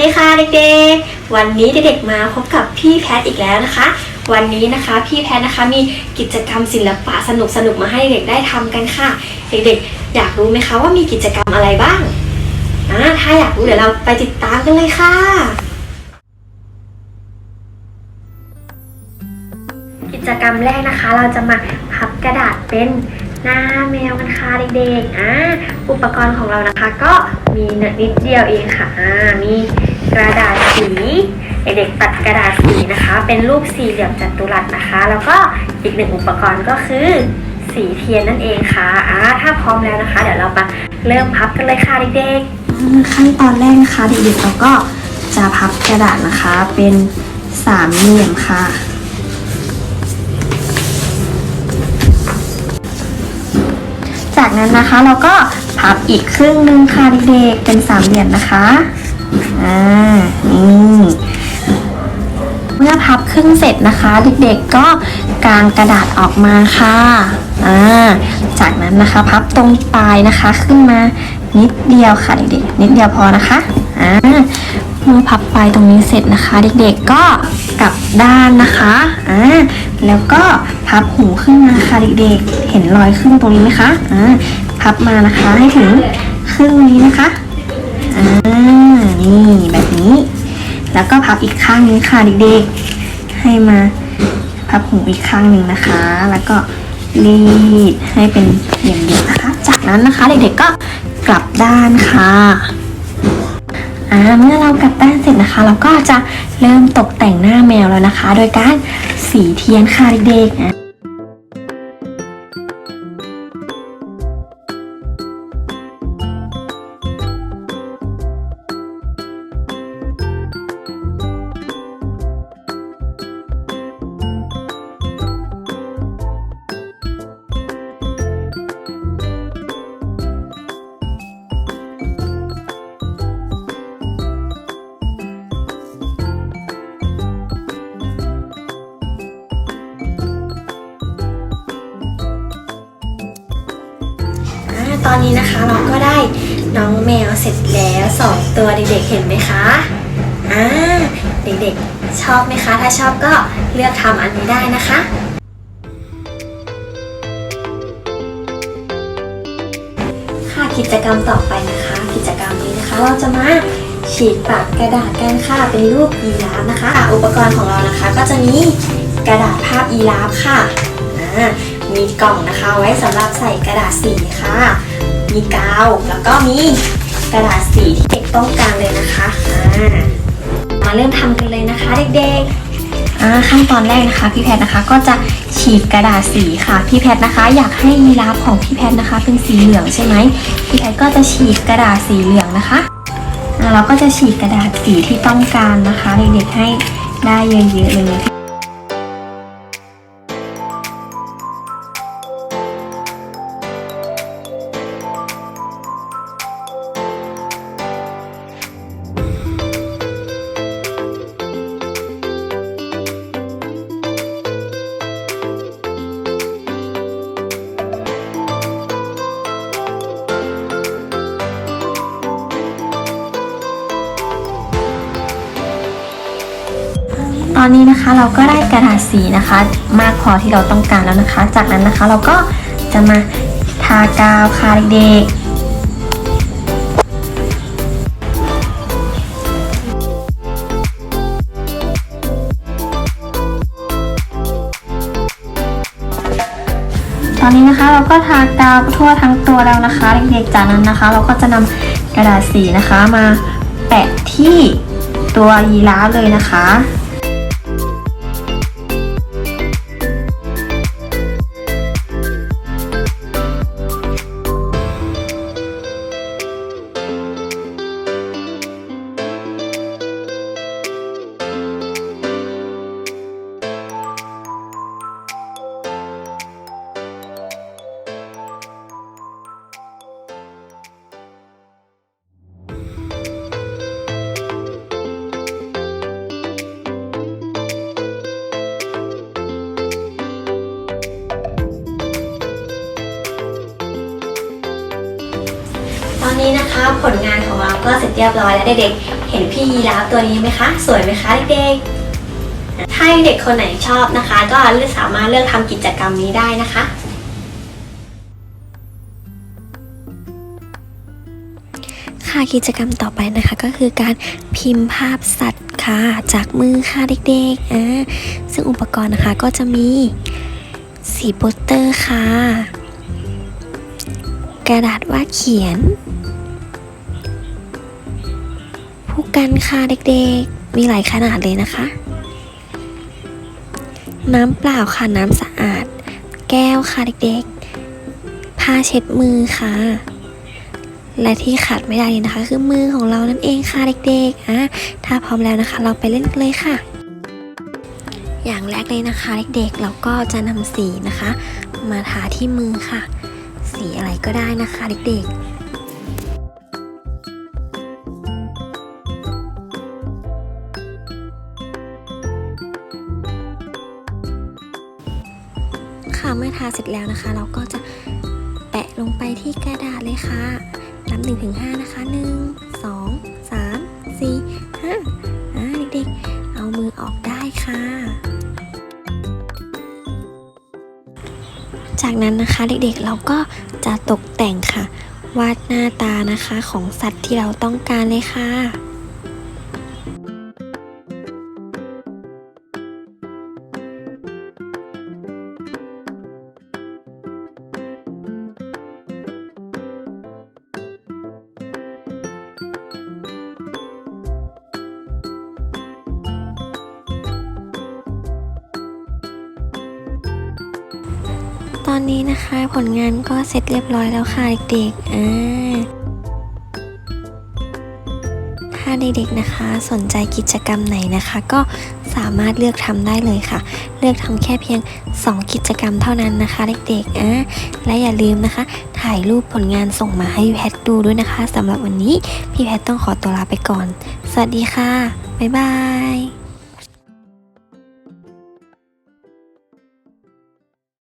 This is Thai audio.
ดีค่ะเด็กๆ วันนี้เด็กๆมาพบกับพี่แพทอีกแล้วนะคะ วันนี้นะคะพี่แพทนะคะมีกิจกรรมศิลปะสนุกๆมาให้เด็กได้ทำกันค่ะ เด็กๆ อยากรู้ไหมคะว่ามีกิจกรรมอะไรบ้างอ่าถ้าอยากรู้เดี๋ยวเราไปติดตามกันเลยค่ะ กิจกรรมแรกนะคะ เราจะมาพับกระดาษเป็นหน้าแมวกันค่ะเด็กๆอ่าอุปกรณ์ของเรานะคะก็มีนิดเดียวเองค่ะอ่ามี กระดาษสีเด็กตัดกระดาษสีนะคะ เป็นรูปสี่เหลี่ยมจัตุรัสนะคะ แล้วก็อีกหนึ่งอุปกรณ์ก็คือสีเทียนนั่นเองค่ะอ่าถ้าพร้อมแล้วนะคะ เดี๋ยวเรามาเริ่มพับกันเลยค่ะเด็กๆขั้นตอนแรกนะคะเด็กๆเราก็จะพับกระดาษนะคะเป็นสามเหลี่ยมค่ะจากนั้นนะคะเราก็พับอีกครึ่งหนึ่งค่ะเด็กๆเป็นสามเหลี่ยมนะคะ อ่านี่เมื่อพับครึ่งเสร็จนะคะ เด็กๆก็กางกระดาษออกมาค่ะอ่าจากนั้นนะคะพับตรงปลายนะคะขึ้นมานิดเดียวค่ะเด็กๆนิดเดียวพอนะคะอ่าเมื่อพับปลายตรงนี้เสร็จนะคะ เด็กๆก็กลับด้านนะคะอ่าแล้วก็พับหูขึ้นมาค่ะเด็กๆ เห็นรอยขึ้นตรงนี้ไหมคะอ่าพับมานะคะให้ถึงครึ่งนี้นะคะอ่า นี่แบบนี้ แล้วก็พับอีกข้างนึงค่ะเด็กๆ ให้มาพับหูอีกข้างหนึ่งนะคะ แล้วก็รีดให้เป็นเหลี่ยมๆนะคะ จากนั้นนะคะเด็กๆก็กลับด้านค่ะอ่าเมื่อเรากลับด้านเสร็จนะคะ เราก็จะเริ่มตกแต่งหน้าแมวแล้วนะคะ โดยการสีเทียนค่ะเด็กๆ อนนี้นะคะเราก็ได้น้องแมวเสร็จแล้วสองตัวเด็กๆเห็นไหมคะอ่าเด็กๆชอบไหมคะ ถ้าชอบก็เลือกทำอันนี้ได้นะคะค่ะกิจกรรมต่อไปนะคะ กิจกรรมนี้นะคะ เราจะมาฉีดปากกระดาษกันค่ะเป็นรูปยีราฟนะคะอุปกรณ์ของเรานะคะก็จะมีกระดาษภาพยีราฟค่ะมีกล่องนะคะไว้สำหรับใส่กระดาษสีค่ะ มีกาว แล้วก็มีกระดาษสีที่เด็กต้องการเลยนะคะอ่ามาเริ่มทำกันเลยนะคะเด็กๆอ่าขั้นตอนแรกนะคะ พี่แพทย์นะคะก็จะฉีดกระดาษสีค่ะ พี่แพทย์นะคะ อยากให้ยีราฟของพี่แพทย์นะคะ เป็นสีเหลืองใช่ไหมพี่แพทย์ก็จะฉีดกระดาษสีเหลืองนะคะอ่าเราก็จะฉีดกระดาษสีที่ต้องการนะคะเด็กๆให้ได้เยอะๆเลย ตอนนี้นะคะเราก็ได้กระดาษสีนะคะ มากพอที่เราต้องการแล้วนะคะ จากนั้นนะคะเราก็จะมาทากาวค่ะเด็กตอนนี้นะคะเราก็ทากาวทั่วทั้งตัวแล้วนะคะเด็กๆจากนั้นนะคะ เราก็จะนำกระดาษสีนะคะมาแปะที่ตัวยีราฟเลยนะคะ ตอนนี้นะคะผลงานของเราก็เสร็จเรียบร้อยแล้วเด็กๆเห็นพี่ยีราฟตัวนี้ไหมคะ สวยไหมคะเด็กๆถ้าเด็กคนไหนชอบนะคะ ก็สามารถเลือกทำกิจกรรมนี้ได้นะคะค่ะกิจกรรมต่อไปนะคะก็คือการพิมพ์ภาพสัตว์ค่ะจากมือค่ะเด็กๆอ่าซึ่งอุปกรณ์นะคะก็จะมีสีโปสเตอร์ค่ะ กระดาษวาดเขียน ผู้กันค่ะเด็กๆ มีหลายขนาดเลยนะคะ น้ำเปล่าค่ะน้ำสะอาด แก้วค่ะเด็กๆ ผ้าเช็ดมือค่ะ และที่ขาดไม่ได้เลยนะคะ คือมือของเรานั่นเองค่ะเด็กๆอะถ้าพร้อมแล้วนะคะ เราไปเล่นกันเลยค่ะอย่างแรกเลยนะคะเด็กๆ เราก็จะนำสีนะคะ มาทาที่มือค่ะ สีอะไรก็ได้นะคะเด็กๆค่ะเมื่อทาเสร็จแล้วนะคะ เราก็จะแปะลงไปที่กระดาษเลยค่ะนับหนึ่งถึงห้านะคะหนึ่งสองสามสี่ห้าอ่าเด็กๆ เอามือออกได้ค่ะ จากนั้นนะคะเด็กๆเราก็จะตกแต่งค่ะ วาดหน้าตานะคะของสัตว์ที่เราต้องการเลยค่ะ ตอนนี้นะคะ ผลงานก็เสร็จเรียบร้อยแล้วค่ะเด็กๆอ่าถ้าเด็กๆนะคะสนใจกิจกรรมไหนนะคะ ก็สามารถเลือกทำได้เลยค่ะ เลือกทำแค่เพียง 2 กิจกรรมเท่านั้นนะคะเด็กๆอ่าและอย่าลืมนะคะ ถ่ายรูปผลงานส่งมาให้แพทดูด้วยนะคะสำหรับวันนี้พี่แพทต้องขอตัวลาไปก่อน สวัสดีค่ะ บ๊ายบาย